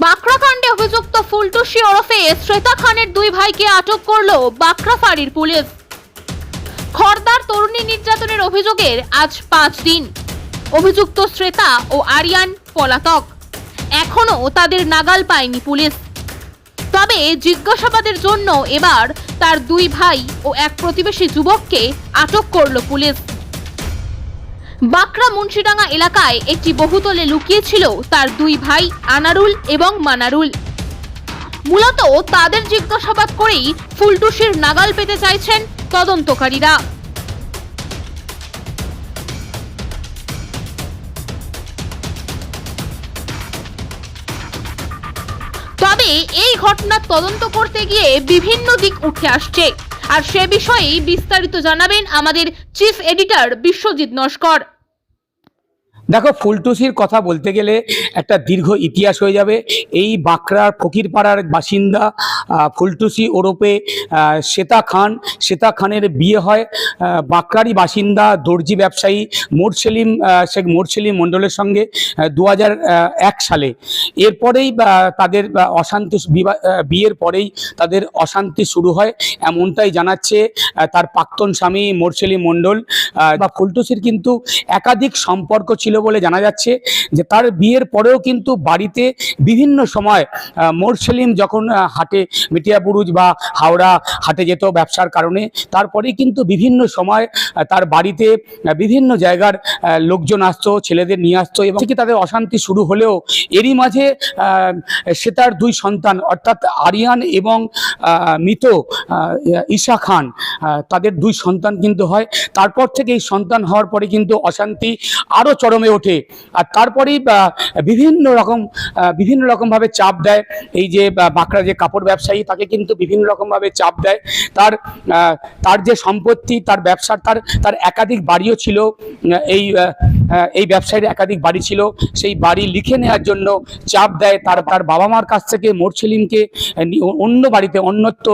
বাঁকড়াকাণ্ডে অভিযুক্ত ফুলটুসি ওরফে শ্রেতা খানের দুই ভাইকে আটক করল বাঁকড়া ফাঁড়ির পুলিশ। খর্দার তরুণী নির্যাতনের অভিযোগের আজ পাঁচ দিন। অভিযুক্ত শ্রেতা ও আরিয়ান পলাতক। এখনও তাদের নাগাল পায়নি পুলিশ। তবে জিজ্ঞাসাবাদের জন্য এবার তার দুই ভাই ও এক প্রতিবেশী যুবককে আটক করল পুলিশ। বাঁকড়া মুন্সিডাঙ্গা এলাকায় একটি বহুতলে লুকিয়েছিল তার দুই ভাই আনারুল এবং মানারুল। মূলত তাদের জিজ্ঞাসাবাদ করেই ফুলটুসির নাগাল পেতে চাইছেন তদন্তকারীরা। তবে এই ঘটনার তদন্ত করতে গিয়ে বিভিন্ন দিক উঠে আসছে। আর সে বিষয়েই বিস্তারিত জানাবেন আমাদের চিফ এডিটর বিশ্বজিৎ নস্কর। দেখো, ফুলটুসির কথা বলতে গেলে একটা দীর্ঘ ইতিহাস হয়ে যাবে। এই বাঁকড়ার ফকিরপাড়ার বাসিন্দা ফুলটুসি ওরপে শ্বেতা খান। শ্বেতা খানের বিয়ে হয় বাঁকড়ারই বাসিন্দা, দর্জি ব্যবসায়ী মোরসেলিম শেখ মোরসেলিম মণ্ডলের সঙ্গে দু এক সালে। এরপরেই তাদের অশান্তি বিয়ের পরেই তাদের অশান্তি শুরু হয়। এমনটাই জানাচ্ছে তার প্রাক্তন স্বামী মোরসেলিম মণ্ডল। বা ফুলটুসির কিন্তু একাধিক সম্পর্ক ছিল। বলে জানা যাচ্ছে যে তার বিয়ের পরেও কিন্তু বাড়িতে বিভিন্ন সময় আহ, মোর সেলিম যখন হাটে মেটিয়াবুরুজ বা হাওড়া হাটে যেত ব্যবসার কারণে তারপরেই কিন্তু বিভিন্ন সময় তার বাড়িতে বিভিন্ন জায়গার লোকজন আসতো ছেলেদের নিয়ে আসতো এবং থেকে তাদের অশান্তি শুরু হলেও এরই মাঝে সে তার দুই সন্তান অর্থাৎ আরিয়ান এবং মৃত ঈশা খান তাদের দুই সন্তান কিন্তু হয়। তারপর থেকে এই সন্তান হওয়ার পরে কিন্তু অশান্তি আরও চরমে ওঠে। আর তারপরেই বিভিন্ন রকম বিভিন্ন রকমভাবে চাপ দেয়। এই যে বাঁকড়া যে কাপড় ব্যবসায়ী, তাকে কিন্তু বিভিন্ন রকমভাবে চাপ দেয়। তার তার যে সম্পত্তি, তার ব্যবসার, তার তার একাধিক বাড়িও ছিল। এই এই ব্যবসায়ীর একাধিক বাড়ি ছিল। সেই বাড়ি লিখে নেওয়ার জন্য চাপ দেয়। তার তার বাবা মার কাছ থেকে মোরছেলিমকে অন্য বাড়িতে অন্যত্র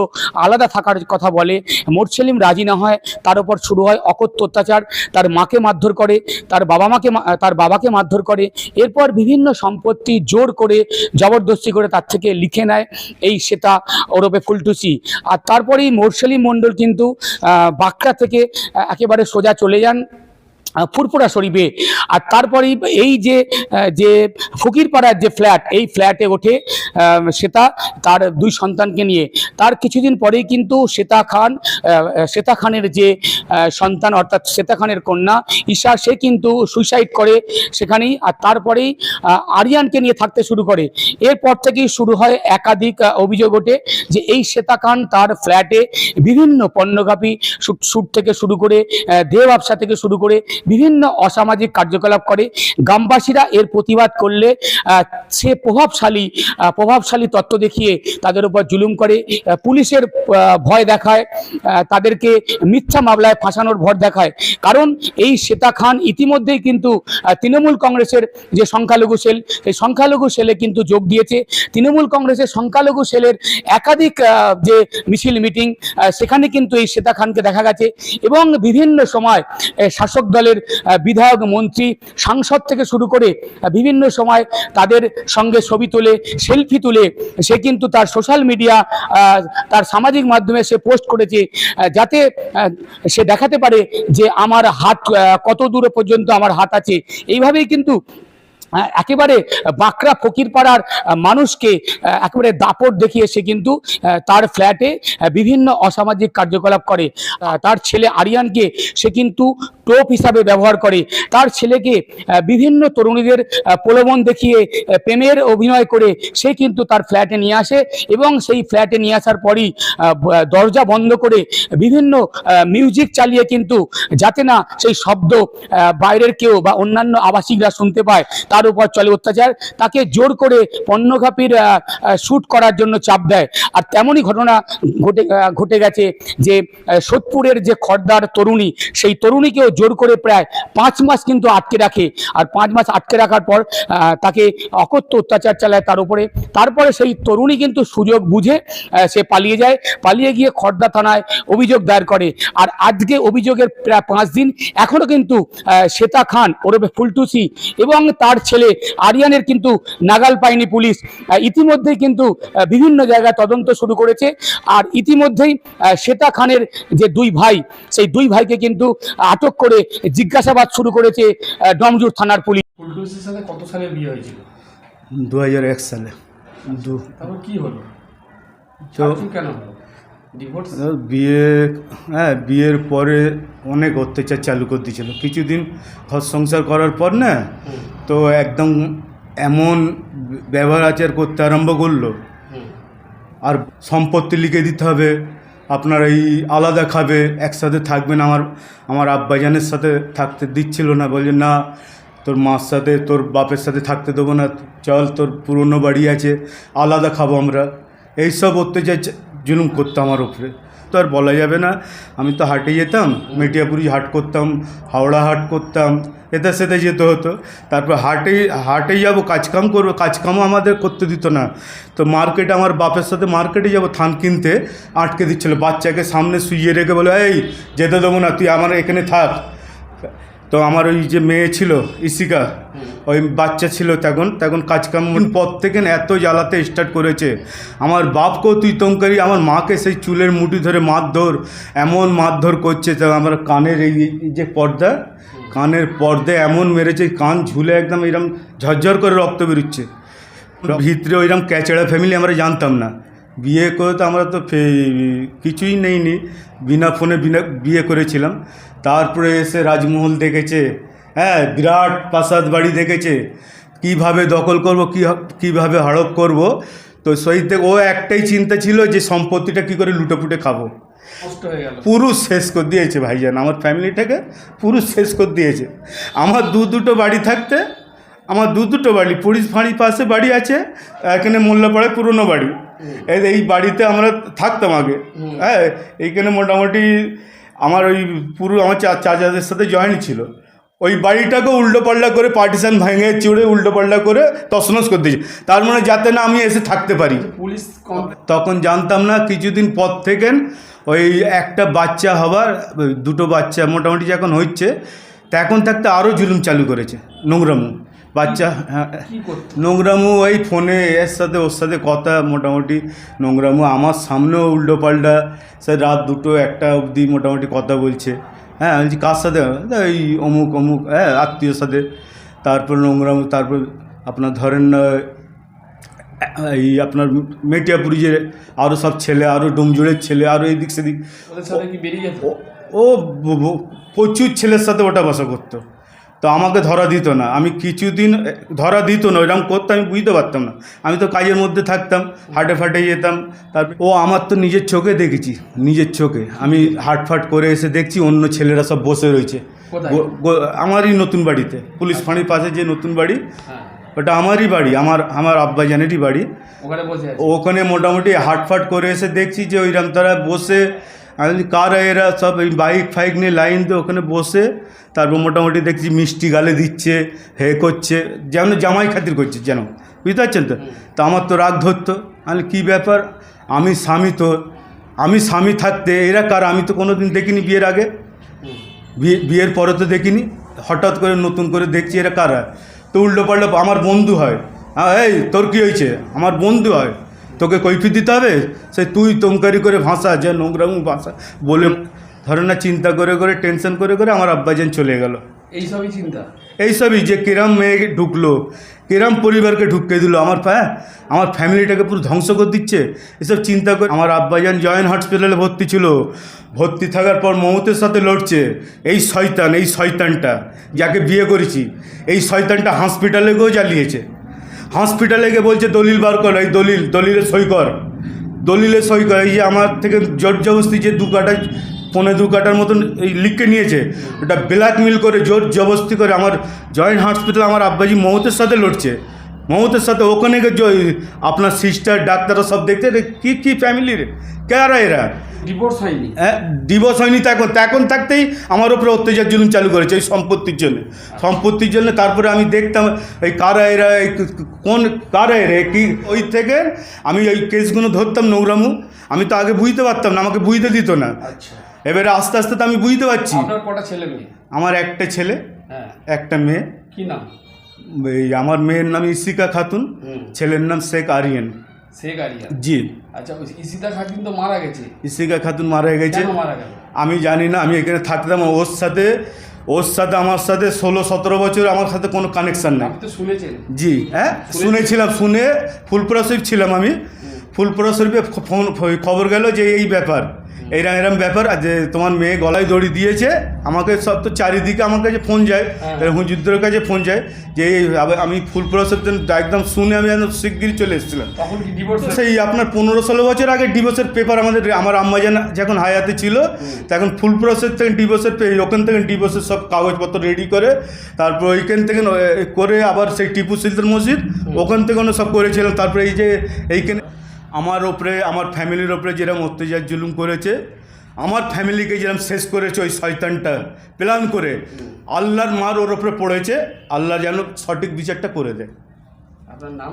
আলাদা থাকার কথা বলে। মোরছেলিম রাজি না হয়, তার উপর শুরু হয় অকথ্য অত্যাচার। তার মাকে মারধর করে। তার বাবা মাকে তার বাবাকে মারধর করে। এরপর বিভিন্ন সম্পত্তি জোর করে, জবরদস্তি করে তার থেকে লিখে নেয়। এই শ্বেতা ওরপে ফুলটুসি। আর তারপরেই মোরশালি মণ্ডল কিন্তু বাঁকড়া থেকে একেবারে সোজা চলে যান। ফুরফুরা শরীফে। আর তারপরেই এই যে যে ফকিরপাড়ার যে ফ্ল্যাট, এই ফ্ল্যাটে ওঠে শ্বেতা তার দুই সন্তানকে নিয়ে। তার কিছুদিন পরেই কিন্তু শ্বেতা খান শ্বেতা খানের যে সন্তান, অর্থাৎ শ্বেতা খানের কন্যা ঈশা, সে কিন্তু সুইসাইড করে সেখানেই। আর তারপরেই আরিয়ানকে নিয়ে থাকতে শুরু করে। এরপর থেকেই শুরু হয় একাধিক অভিযোগ ওঠে যে এই শ্বেতা খান তার ফ্ল্যাটে বিভিন্ন পণ্যঘাপী শুট থেকে শুরু করে দেহ ব্যবসা থেকে শুরু করে বিভিন্ন অসামাজিক কার্যকলাপ করে। গ্রামবাসীরা এর প্রতিবাদ করলে সে প্রভাবশালী প্রভাবশালী তত্ত্ব দেখিয়ে তাদের উপর জুলুম করে। পুলিশের ভয় দেখায় তাদেরকে মিথ্যা মামলায় ফাঁসানোর ভর দেখায়। কারণ এই শ্বেতা খান ইতিমধ্যেই কিন্তু তৃণমূল কংগ্রেসের যে সংখ্যালঘু সেল, সেই সংখ্যালঘু সেলে কিন্তু যোগ দিয়েছে। তৃণমূল কংগ্রেসের সংখ্যালঘু সেলের একাধিক যে মিছিল, মিটিং সেখানে কিন্তু এই শ্বেতা খানকে দেখা গেছে। এবং বিভিন্ন সময় শাসক দলের আহ, বিধায়ক মন্ত্রী সাংসদ থেকে শুরু করে বিভিন্ন সময় তাদের সঙ্গে ছবি তুলে সেলফি তুলে সে কিন্তু তার সোশ্যাল মিডিয়া তার সামাজিক মাধ্যমে সে পোস্ট করেছে যাতে সে দেখাতে পারে যে আমার হাত কত দূর পর্যন্ত আমার হাত আছে। এইভাবেই কিন্তু একেবারে বাঁকড়া ফকিরপাড়ার আহ, মানুষকে একেবারে দাপট দেখিয়ে সে কিন্তু তার ফ্ল্যাটে বিভিন্ন অসামাজিক কার্যকলাপ করে। তার ছেলে আরিয়ানকে সে কিন্তু টোপ হিসাবে ব্যবহার করে। তার ছেলেকে বিভিন্ন তরুণীদের প্রলোভন দেখিয়ে প্রেমের অভিনয় করে সে কিন্তু তার ফ্ল্যাটে নিয়ে আসে এবং সেই ফ্ল্যাটে নিয়ে আসার পরই দরজা বন্ধ করে বিভিন্ন মিউজিক চালিয়ে কিন্তু যাতে না সেই শব্দ বাইরের কেউ বা অন্যান্য আবাসিকরা শুনতে পায়। তার উপর চলে অত্যাচার, তাকে জোর করে পণ্যঘাপির শ্যুট করার জন্য চাপ দেয়। আর তেমনই ঘটনা ঘটে ঘটে গেছে যে সোদপুরের যে খর্দার তরুণী, সেই তরুণীকেও জোর করে প্রায় পাঁচ মাস কিন্তু আটকে রাখে। আর পাঁচ মাস আটকে রাখার পর তাকে অকথ্য অত্যাচার চালায় তার উপরে। তারপরে সেই তরুণী কিন্তু সুযোগ বুঝে সে পালিয়ে যায়। পালিয়ে গিয়ে খর্দা থানায় অভিযোগ দায়ের করে। আর আজকে অভিযোগের প্রায় পাঁচ দিন এখনও কিন্তু শ্বেতা খান ওরফে ফুলটুসি এবং তার ছেলে আরিয়ানের কিন্তু নাগাল পায়নি পুলিশ। ইতিমধ্যেই কিন্তু বিভিন্ন জায়গায় তদন্ত শুরু করেছে। আর ইতিমধ্যেই শ্বেতা খানের যে দুই ভাই সেই দুই ভাইকে কিন্তু আটক করে জিজ্ঞাসাবাদ শুরু করেছে ডমজুর থানার পুলিশ। সাথে কত সালে বিয়ে হয়েছিল? দু হাজার এক সালে। দু। তারপর কি হলো? তো কেন হলো? বিয়ে হ্যাঁ বিয়ের পরে অনেক অত্যাচার চালু করে দিয়েছিল। কিছুদিন ঘর সংসার করার পর না তো একদম এমন ব্যবহার আচার করতে আরম্ভ করল। আর সম্পত্তি লিখে দিতে হবে। আপনার এই আলাদা খাবে একসাথে থাকবেন। আমার আমার আব্বাজানের সাথে থাকতে দিচ্ছিল না। বলছে না তোর মার সাথে তোর বাপের সাথে থাকতে দেবো না। চল তোর পুরনো বাড়ি আছে আলাদা খাব আমরা। এইসব অত্যাচার জুলুম করতো আমার উপরে। তো আর বলা যাবে না। আমি তো হাটে যেতাম, মেটিয়াপুরি হাট করতাম, হাওড়া হাট করতাম, এতে সেতে যেতে হতো। তারপর হাটে হাটে যাব কাজকাম করব কাজকামও আমাদের করতে দিত না। তো মার্কেটে, আমার বাপের সাথে মার্কেটে যাব, থান কিনতে, আটকে দিচ্ছিল। বাচ্চাকে সামনে শুইয়ে রেখে বলে, এই, যেতে দেবো না, তুই আমার এখানে থাক। তো আমার ওই যে মেয়ে ছিল ইসিকা ওই বাচ্চা ছিল তখন তখন কাজকাম পর থেকে না এত জ্বালাতে স্টার্ট করেছে। আমার বাপকেও তুই তঙ্কারি আমার মাকে সেই চুলের মুঠি ধরে মারধর এমন মারধর করছে তো আমার কানের এই যে পর্দা কানের পর্দা এমন মেরেছে কান ঝুলে একদম এরকম ঝরঝর করে রক্ত বেরোচ্ছে। ভিতরে ওইরকম ক্যাচড়া ফ্যামিলি আমরা জানতাম না। বিয়ে করে তো আমরা তো কিছুই নেইনি। বিনা ফোনে বিনা বিয়ে করেছিলাম। তারপরে এসে রাজমহল দেখেছে। হ্যাঁ বিরাট প্রাসাদ বাড়ি দেখেছে। কীভাবে দখল করব কী কীভাবে হড়প করব? তো সেই থেকে ও একটাই চিন্তা ছিল যে সম্পত্তিটা কী করে লুটেপুটে খাব। পুরুষ শেষ করে দিয়েছে ভাইজান। আমার ফ্যামিলিটাকে পুরুষ শেষ করে দিয়েছে। আমার দু দুটো বাড়ি থাকতে আমার দু দুটো বাড়ি পুলিশ ফাঁড়ির পাশে বাড়ি আছে এখানে মোল্লাপাড়ায় পুরনো বাড়ি। এই বাড়িতে আমরা থাকতাম আগে। হ্যাঁ এইখানে মোটামুটি আমার ওই পুরো আমার চা- চাচাদের সাথে জয়েন্ট ছিল। ওই বাড়িটাকে উল্টো পাল্টা করে পার্টিশন ভেঙে চুড়ে উল্টো পাল্টা করে তছনছ করে দিয়েছে। তার মানে যাতে না আমি এসে থাকতে পারি। পুলিশ তখন জানতাম না কিছুদিন পর থেকে ওই একটা বাচ্চা হবার দুটো বাচ্চা মোটামুটি যখন হচ্ছে তা এখন থাকতে আরও জুলুম চালু করেছে নোংরামু। বাচ্চা হ্যাঁ। নোংরামু ওই ফোনে এর সাথে ওর সাথে কথা মোটামুটি নোংরামু আমার সামনেও উল্টো পাল্টা সে রাত দুটো একটা অবধি মোটামুটি কথা বলছে। হ্যাঁ বলছি, কার সাথে? এই অমুক অমুক হ্যাঁ আত্মীয়র সাথে। তারপর নোংরামু তারপর আপনার ধরেন না এই আপনার মেটিয়াপুরি যে আরও সব ছেলে আরও ডুমজুড়ের ছেলে আরও এদিক সেদিক ও- প্রচুর ছেলের সাথে ওটা বসা করতো। তো আমাকে ধরা দিত না। আমি কিছুদিন ধরা দিত না ওইরকম করতে আমি বুঝতে পারতাম না। আমি তো কাজের মধ্যে থাকতাম হাটে ফাটে যেতাম তারপর ও আমার তো নিজের চোখে দেখেছি নিজের চোখে। আমি হাটফাট করে এসে দেখছি অন্য ছেলেরা সব বসে রয়েছে। আমারই নতুন বাড়িতে পুলিশ ফাঁড়ির পাশে যে নতুন বাড়ি হ্যাঁ। ওটা আমারই বাড়ি আমার আমার আব্বাজানেরই বাড়ি। ওখানে ওখানে মোটামুটি হাটফাট করে এসে দেখছি যে ওইরকম তারা বসে আমি কারা এরা? সব বাইক ফাইক নিয়ে লাইন দিয়ে ওখানে বসে তারপর মোটামুটি দেখছি মিষ্টি গালে দিচ্ছে, হে করছে, যেন জামাই খাতির করছে, যেন। বুঝতে পারছেন তো? তা আমার তো রাগ ধরতো। আমি কী ব্যাপার? আমি স্বামী তো, আমি স্বামী থাকতে এরা কার? আমি তো কোনো দিন দেখিনি বিয়ের আগে। বিয়ে, বিয়ের পরে তো দেখিনি। হঠাৎ করে নতুন করে দেখছি এরা কারা? তো উল্টো পাল্টো আমার বন্ধু হ্যাঁ। এই, তোর কী হয়েছে? আমার বন্ধু হয়। তোকে কৈফি দিতে হবে? সে তুই তমকারি করে ভাষা যে নোংরামু ভাষা বলে ধরে না চিন্তা করে করে টেনশন করে করে আমার আব্বাজান চলে গেল। এইসবই চিন্তা? এইসবই যে কিরম মেয়ে ঢুকলো কিরম পরিবারকে ঢুককে দিল আমার হ্যাঁ আমার ফ্যামিলিটাকে পুরো ধ্বংস করে দিচ্ছে। এসব চিন্তা করে আমার আব্বাজান জয়েন্ট হসপিটালে ভর্তি ছিল। ভর্তি থাকার পর মমতের সাথে লড়ছে। এই শয়তান এই শয়তানটা যাকে বিয়ে করেছি এই শয়তানটা হসপিটালে গিয়েও জ্বালিয়েছে। হসপিটালে গিয়ে বলছে, দলিল বার কর, এই দলিল, দলিলে সই কর। দলিলে সই কর, এই যে আমার থেকে জোর জবস্তি যে দু কাটা পনেরো দু কাটার মতন এই লিখে নিয়েছে, ওটা ব্ল্যাকমেল করে জোর জবস্তি করে আমার জয়েন্ট হসপিটাল আমার আব্বাজি মমতের সাথে লড়ছে। মমতের সাথে ওখানে আপনার সিস্টার ডাক্তাররা সব দেখতে কী কী ফ্যামিলি রে? কারা এরা? ডিভোর্স হয়নি? হ্যাঁ হয়নি এখন তা এখন থাকতেই আমার উপরে অত্যাচার জুলুম চালু করেছে এই সম্পত্তির জন্য। সম্পত্তির জন্য তারপরে আমি দেখতাম এই কারা এরা এই কোন কারা এরা কি ওই থেকে আমি ওই কেসগুলো ধরতাম নৌরামু। আমি তো আগে বুঝতে পারতাম না আমাকে বুঝতে দিত না। আচ্ছা। এবারে আস্তে আস্তে তো আমি বুঝতে পারছি। আপনার কটা ছেলে মেয়ে? আমার একটা ছেলে হ্যাঁ। একটা মেয়ে। কি নাম? এই আমার মেয়ের নাম ইসিকা খাতুন ছেলের নাম শেখ আরিয়ান। শেখ আরিয়া জি। আচ্ছা ওই খাতুন তো মারা গেছে। ইসিকা খাতুন মারা গেছে। মারা গেল? আমি জানি না আমি এখানে থাকতাম ওর সাথে ওর সাথে আমার সাথে ষোলো সতেরো বছর আমার সাথে কোনো কানেকশান নেই। শুনেছেন। জি হ্যাঁ? শুনেছিলাম শুনে ফুলপুরা শরীফ ছিলাম আমি। ফুলপুরা শরীফে ফোন খবর গেল যে এই ব্যাপার। এইরকম এরম ব্যাপার আর যে তোমার মেয়ে গলায় দড়ি দিয়েছে আমাকে সব তো চারিদিকে আমার কাছে ফোন যায় হ্যাঁ। হুজুরদের কাছে ফোন যায় যে এই আমি ফুলপুরা শরীফ একদম শুনে আমি একদম শিগগিরি চলে এসেছিলাম। সেই আপনার পনেরো ষোলো বছর আগে ডিভোর্সের পেপার আমাদের আমার আম্মা আম্মাজান যখন হায়াতে ছিল তখন ফুল প্রসেস থেকে ডিভোর্সের পে- ওখান থেকে ডিভোর্সের সব কাগজপত্র রেডি করে তারপর ওইখান থেকে করে আবার সেই টিপু সুলতান মসজিদ ওখান থেকে সব করেছিলাম। তারপরে এই যে এইখানে আমার ওপরে, আমার ফ্যামিলির ওপরে যেরকম অত্যাচার জুলুম করেছে, আমার ফ্যামিলিকে যেরকম শেষ করেছে ওই শয়তানটা, প্ল্যান করে, আল্লাহর মার ওর ওপরে পড়েছে, আল্লাহ যেন সঠিক বিচারটা করে দেয়। আপনার নাম?